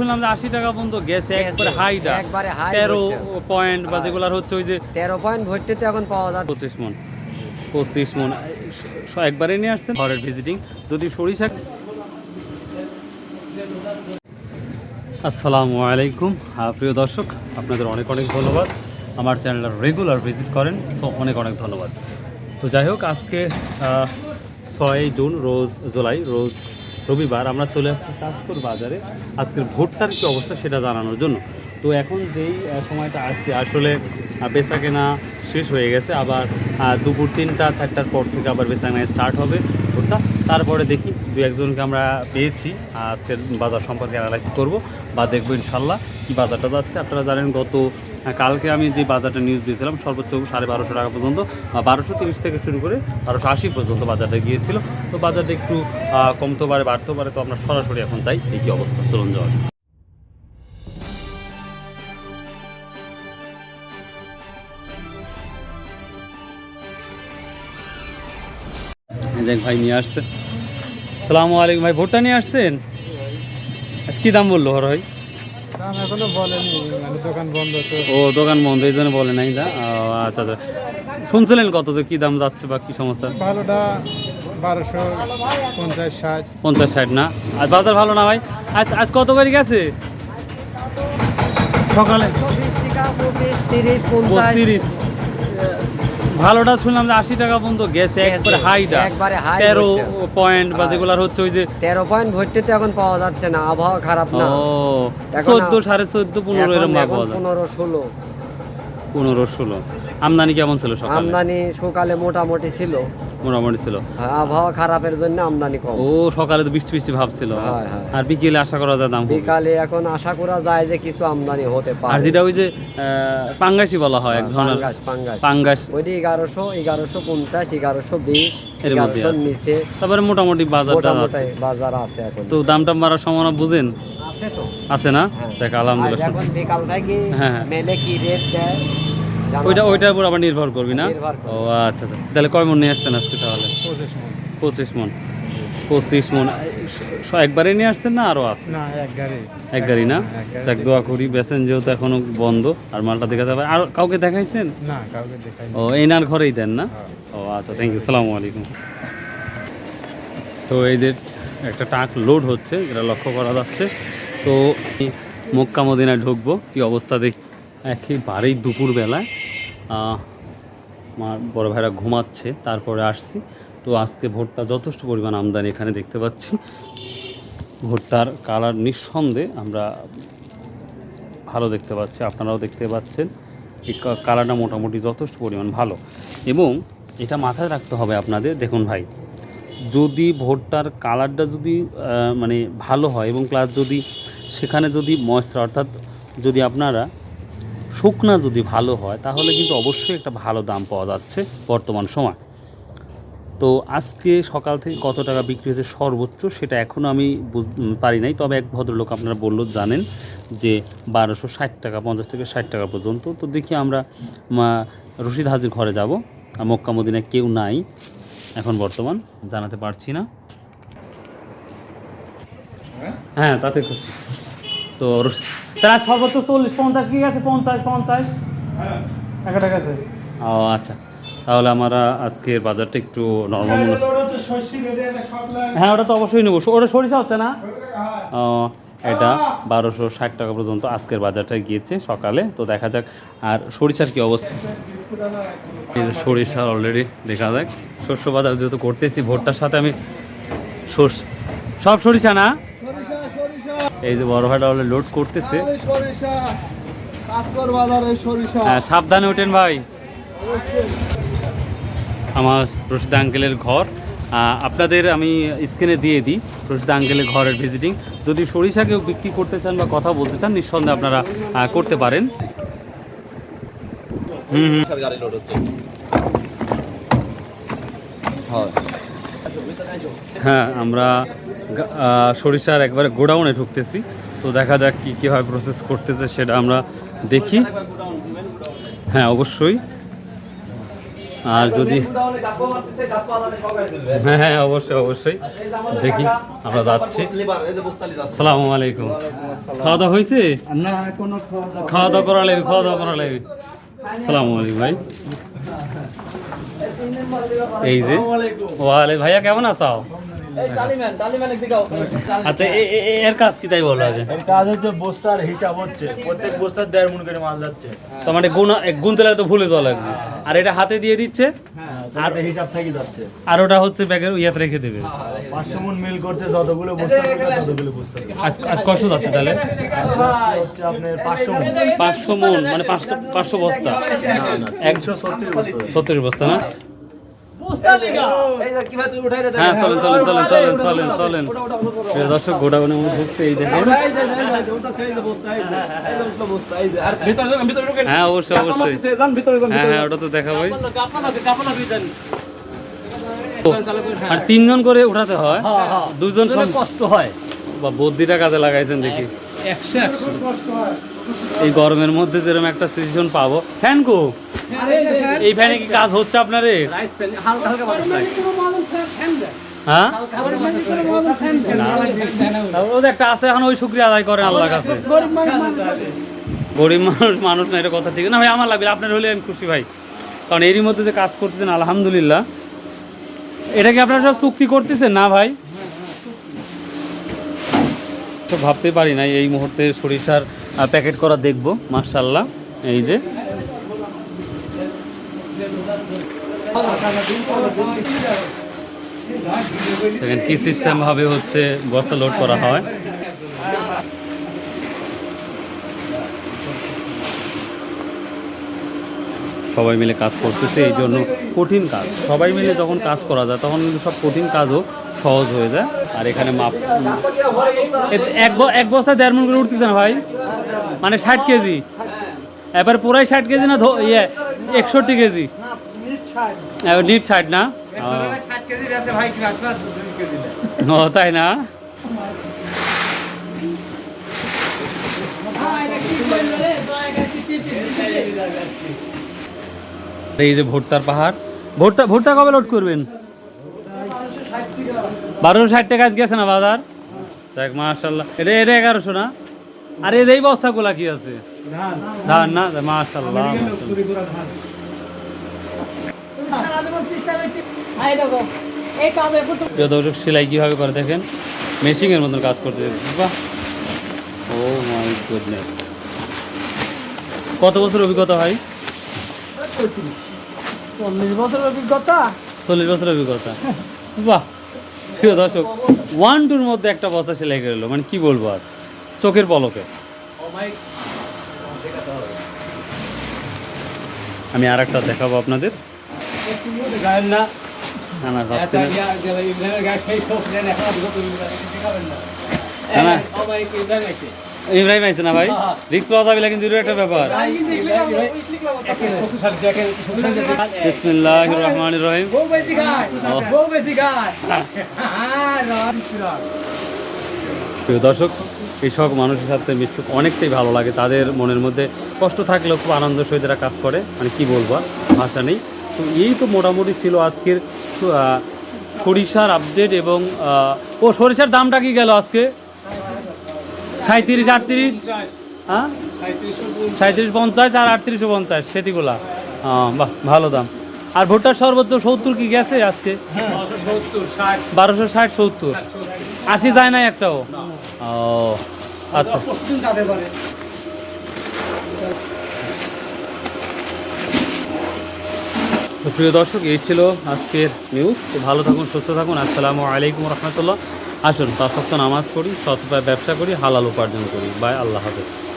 শুনলাম যে আশি টাকা পর্যন্ত গেছে একবারে হাইটা। একবারে high তেরো পয়েন্ট বা হ্যাঁ। যেগুলার হচ্ছে ওই যে তেরো পয়েন্ট ভর্তিতে এখন পাওয়া যাচ্ছে। পঁচিশ মন। পঁচিশ মন। একবারে নিয়ে আসছেন? ঘরের ভিজিটিং যদি সরিষা আসসালামু আলাইকুম। প্রিয় দর্শক আপনাদের অনেক অনেক ধন্যবাদ। আমার চ্যানেলটা রেগুলার ভিজিট করেন সো অনেক অনেক ধন্যবাদ। তো যাই হোক আজকে আহ, ছয় জুন রোজ জুলাই রোজ রবিবার আমরা চলে আসছি চাঁদপুর বাজারে। আজকের ভোটটার কী অবস্থা সেটা জানানোর জন্য। তো এখন যেই সময়টা আসছে আসলে বেচা কেনা শেষ হয়ে গেছে। আবার দুপুর তিনটা, চারটার পর থেকে আবার বেচা কেনা স্টার্ট হবে ভোটটা। তারপরে দেখি দু একজনকে আমরা পেয়েছি। আজকের বাজার সম্পর্কে অ্যানালাইজ করব। বা দেখব ইনশাল্লাহ কী বাজারটা যাচ্ছে। আপনারা জানেন গত কালকে আমি যে বাজারটা নিউজ দিয়েছিলাম, সর্বোচ্চ সাড়ে বারোশো টাকা পর্যন্ত বারোশো তিরিশ থেকে শুরু করে বারোশো আশি পর্যন্ত বাজারটা গিয়েছিল। তো বাজারটা একটু কমতে পারে, বাড়তেও পারে, তো আমরা সরাসরি এখন চাই এই কী অবস্থা? চলুন যাওয়া ভাই নিয়ে আসছে। সালামু আলাইকুম ভাই, ভোটটা নিয়ে আসছেন? আজ কি দাম বলল হর ভাই দাম এখনও বলেনি মানে দোকান বন্ধ তো। ও দোকান বন্ধ এই জন্য বলে নাই না? ও, আচ্ছা আচ্ছা। শুনছিলেন কত যে কি দাম যাচ্ছে বা কি সমস্যা? ভালোটা বারোশো পঞ্চাশ ষাট। পঞ্চাশ ষাট না? আর বাজার ভালো না ভাই? আজ আজ কত করে গেছে? সকালে। তিরিশ ভালোটা শুনলাম যে আশি টাকা পর্যন্ত গেছে একবারে হাইটা একবারে হাই তেরো পয়েন্ট বা। যেগুলার হচ্ছে ওই যে তেরো পয়েন্ট ভর্তিতে এখন পাওয়া যাচ্ছে না আবহাওয়া খারাপ না। চোদ্দ সাড়ে চোদ্দ পনেরো এরকম পাওয়া যায় পনেরো ষোলো। পনেরো ষোলো। আমদানি কেমন ছিল সকালে? আমদানি সকালে মোটামুটি ছিল। মোটামুটি ছিল। হ্যাঁ, আবহাওয়া খারাপের জন্য আমদানি কম। ও সকালে তো বৃষ্টি বৃষ্টি ভাব ছিল। হ্যাঁ। আর বিকেলে আশা করা যায় দাম বিকালে এখন আশা করা যায় যে কিছু আমদানি হতে আর যেটা ওই যে পাঙ্গাসি বলা হয় এক হ্যাঁ, ধরনের। পাঙ্গাস ওইটি এগারোশো এগারোশো পঞ্চাশ এগারোশো বিশ এর মধ্যে নিচে। তারপরে মোটামুটি বাজারটা আছে। বাজার আছে এখন। তো দামটা বাড়ার সম্ভাবনা বুঝেন? আছে তো। আছে না? হ্যাঁ। দেখ আলহামদুলিল্লাহ। এখন বিকাল থেকে। মেলে কি রেট দেয়? ওইটা ওইটার উপর আবার নির্ভর করবি না? ও আচ্ছা আচ্ছা। তাহলে কয় মন নিয়ে আসছেন আজকে তাহলে? পঁচিশ মন। পঁচিশ মন। একবারে নিয়ে আসছেন না আরও আছে? না এক গাড়ি। না? এক দোয়া করি বেছেন যেহেতু এখনও বন্ধ আর মালটা দেখা যাবে। আর কাউকে দেখাইছেন? না কাউকে দেখাই ও এনার ঘরেই দেন না? হ্যাঁ। ও আচ্ছা থ্যাংক ইউ সালামু আলাইকুম। তো এই যে একটা ট্রাক লোড হচ্ছে এটা লক্ষ্য করা যাচ্ছে। তো মক্কা মদিনায় ঢুকবো কি অবস্থা দেখ? একেবারেই দুপুরবেলায়। আমার বড় ভাইরা ঘুমাচ্ছে, তারপরে আসছি। তো আজকে ভোটটা যথেষ্ট পরিমাণ আমদানি এখানে দেখতে পাচ্ছি। ভোটটার কালার নিঃসন্দেহে আমরা ভালো দেখতে পাচ্ছি, আপনারাও দেখতে পাচ্ছেন। এই কালারটা মোটামুটি যথেষ্ট পরিমাণ ভালো। এবং এটা মাথায় রাখতে হবে আপনাদের, দেখুন ভাই, যদি ভোটটার কালারটা যদি মানে ভালো হয় এবং প্লাস যদি সেখানে যদি ময়স্টার অর্থাৎ যদি আপনারা শুকনা যদি ভালো হয় তাহলে কিন্তু অবশ্যই একটা ভালো দাম পাওয়া যাচ্ছে বর্তমান সময়। তো আজকে সকাল থেকে কত টাকা বিক্রি হয়েছে সর্বোচ্চ সেটা এখনও আমি পারি নাই। তবে এক ভদ্রলোক আপনারা বলল জানেন যে বারোশো ষাট টাকা পঞ্চাশ থেকে ষাট টাকা পর্যন্ত। তো দেখি আমরা রশিদ হাজির ঘরে যাব। আর মক্কা মদিনায় কেউ নাই এখন বর্তমান জানাতে পারছি না। হ্যাঁ? তাতে খুশি। তো তারা সর্বোচ্চ চল্লিশ পঞ্চাশ কি আছে? পঞ্চাশ পঞ্চাশ। টাকা টাকা আছে। ও আচ্ছা। তাহলে আমরা আজকের বাজারটা একটু নর্মাল মনে হ্যাঁ ওটা তো অবশ্যই নেব। ওটা সরিষা হচ্ছে না? ও, এটা বারোশো ষাট টাকা পর্যন্ত আজকের বাজারটা গিয়েছে সকালে। তো দেখা যাক আর সরিষার কি অবস্থা? সরিষা অলরেডি দেখা যাক। শস্য বাজার যেহেতু করতেছি ভোরটার সাথে আমি সর্ষ সব সরিষা না? এই যে বড় ভাইটা অলরেডি লোড করতেছে। সরিষা কাজকর বাজারে সরিষা। হ্যাঁ সাবধানে ওঠেন ভাই। আমার রশিদ আঙ্কেলের ঘর। আপনাদের আমি স্ক্রিনে দিয়ে দিই রশিদ আঙ্কেলের ঘরের ভিজিটিং যদি সরিষা কেউ বিক্রি করতে চান বা কথা বলতে চান নিঃসন্দেহে আপনারা করতে পারেন। হুম হুম। হ্যাঁ আমরা সরিষার একবারে গোডাউনে ঢুকতেছি। তো দেখা যাক কী কীভাবে প্রসেস করতেছে সেটা আমরা দেখি। হ্যাঁ অবশ্যই। আর যদি হ্যাঁ হ্যাঁ অবশ্যই অবশ্যই। দেখি আমরা যাচ্ছি। সালামু আলাইকুম। খাওয়া দাওয়া হয়েছে খাওয়া দাওয়া করা লাগবে খাওয়া দাওয়া করা লাগবে। সালামু আলাইকুম ভাই। এই যে। ওয়ালে ভাইয়া কেমন আছো? আচ্ছা এ- এ- এ- এর কাজ কি তাই বলো আজ এর কাজ হচ্ছে বস্তার হিসাব হচ্ছে। প্রত্যেক বস্তার দেড় মন করে মাল যাচ্ছে। তো মানে গুণ গুনতে তো ভুলে যাওয়া লাগবে। আর এটা হাতে দিয়ে দিচ্ছে? আর হিসাব থাকি যাচ্ছে। আর ওটা হচ্ছে ব্যাগের ইয়াতে রেখে দেবে। পাঁচশো মন মিল করতে যতগুলো বস্তা ততগুলো বস্তা আজ কষ্ট যাচ্ছে তাহলে? আপনার পাঁচশো মন। পাঁচশো মন মানে পাঁচটা পাঁচশো বস্তা। একশো বস্তা। সত্তর বস্তা না? হ্যাঁ চলেন চলেন চলেন চলেন চলেন চলেন। দর্শক গোডাউনের মধ্যে ঢুকছে এই দেখেন। হ্যাঁ অবশ্যই অবশ্যই। হ্যাঁ হ্যাঁ ওটা তো দেখাবোই। আর তিনজন করে উঠাতে হয়? দুজন কষ্ট হয়। বা বুদ্ধিটা কাজে লাগাইছেন দেখি। একশো একশো। এই গরমের মধ্যে যেরকম একটা সিজন পাবো। ফ্যান কো? এই ফ্যানে কি কাজ হচ্ছে আপনারে? হ্যাঁ? না। তারপর ওদের একটা আছে এখন ওই শুক্রিয়া আদায় করেন আল্লাহর কাছে। গরিব মানুষ মানুষ না এটা কথা ঠিক না। ভাই আমার লাগবে আপনার হলে আমি খুশি ভাই। কারণ এরই মধ্যে যে কাজ করতেছেন আলহামদুলিল্লাহ। এটা কি আপনারা সব চুক্তি করতেছেন? না ভাই? তো ভাবতে পারি না এই মুহূর্তে সরিষার প্যাকেট করা দেখব মার্শাল্লাহ এই যে। কি সিস্টেম ভাবে হচ্ছে, বস্তা লোড করা হয়। সবাই মিলে কাজ করতেছে, এই জন্য কঠিন কাজ। সবাই মিলে যখন কাজ করা যায়, তখন কিন্তু সব কঠিন কাজও সহজ হয়ে যায়। আর এখানে মাপ এক এক বস্তা দেড় মন করে উঠতেছে না ভাই। মানে ষাট কেজি। এবার পুরাই ষাট কেজি না ইয়ে একষট্টি কেজি? নিট ষাট না? তাই না? এই যে ভুট্টার পাহাড়। ভুট্টা ভুট্টা কবে লোড করবেন? বারোশো ষাট টাকা আজ গেছে না বাজার? দেখ মাশাল্লাহ এটা এটা এগারোশো না? আর এর এই বস্তাগুলা কি আছে? ধান। না? প্রিয় দর্শক সেলাই কীভাবে করে দেখেন? মেশিনের মতন কাজ করতে বাহ। Oh my goodness. কত বছর অভিজ্ঞতা হয়? চল্লিশ বছর অভিজ্ঞতা। চল্লিশ বছর অভিজ্ঞতা। বাহ। প্রিয় দর্শক ওয়ান টুর মধ্যে একটা বস্তা সেলাই করে মানে কি বলব আর চোখের পলকে আমি আর একটা দেখাবো আপনাদের। না, না। ইব্রাহিম আইছে না ভাই? রিক্স লওয়া যাবে কিন্তু এটাও একটা ব্যাপার? বিসমিল্লাহ রহমান রহিম। দর্শক, কৃষক মানুষের সাথে মিশতে অনেকটাই ভালো লাগে। তাদের মনের মধ্যে কষ্ট থাকলেও খুব আনন্দ সহিত এরা কাজ করে। মানে কি বলব ভাষা নেই। তো এই তো মোটামুটি ছিল আজকের সরিষার আপডেট এবং ও সরিষার দামটা কি গেল আজকে? সাঁত্রিশ আটত্রিশ? হ্যাঁ? সাঁত্রিশ পঞ্চাশ আর আটত্রিশশো পঞ্চাশ, সেটিগুলা। বাহ, ভালো দাম। আর ভুট্টার সর্বোচ্চ সত্তর কি গেছে আজকে? বারোশো ষাট, সত্তর। আশি যায় না একটাও? ও আচ্ছা। প্রিয় দর্শক, এই ছিল আজকের নিউজ তো ভালো থাকুন, সুস্থ থাকুন। আসসালামু আলাইকুম রহমতুল্লাহ। আসুন পাঁচ সপ্তাহ নামাজ পড়ি সততায় ব্যবসা করি হালাল উপার্জন করি। বাই আল্লাহ হাফেজ।